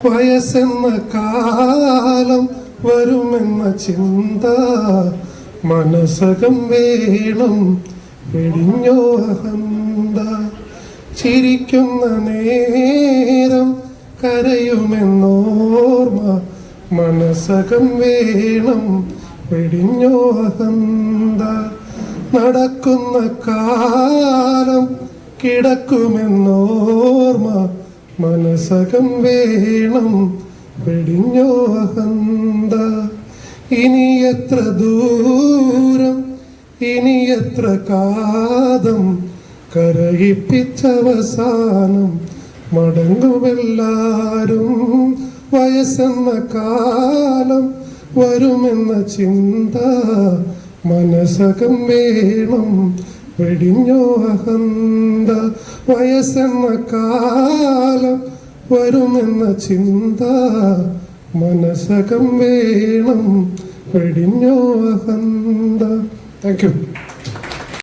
വയസ്സെന്ന കാലം വരുമെന്ന ചിന്ത മനസ്സകം വേണം വെടിഞ്ഞോ അഹന്ത. ചിരിക്കുന്ന നേരം കരയുമെന്നോർമ്മ മനസ്സകം വേണം വെടിഞ്ഞോ അഹന്ത. നടക്കുന്ന കാലം കിടക്കുമെന്നോർമ്മ മനസ്സകം വേണം വെടിഞ്ഞോഹന്ത ഇനി എത്ര ദൂരം ഇനി എത്ര കാതം. കരയിപ്പിച്ചവസാനം മടങ്ങുമെല്ലാരും. വയസ്സെന്ന കാലം വരുമെന്ന ചിന്ത മനസ്സകം വേണം വെടിഞ്ഞോ അഹന്ത വയസ്സെന്ന കാലം വരുമെന്ന ചിന്ത മനസ്സകം വേണം. വെടിഞ്ഞോ അഹന്ത. Thank you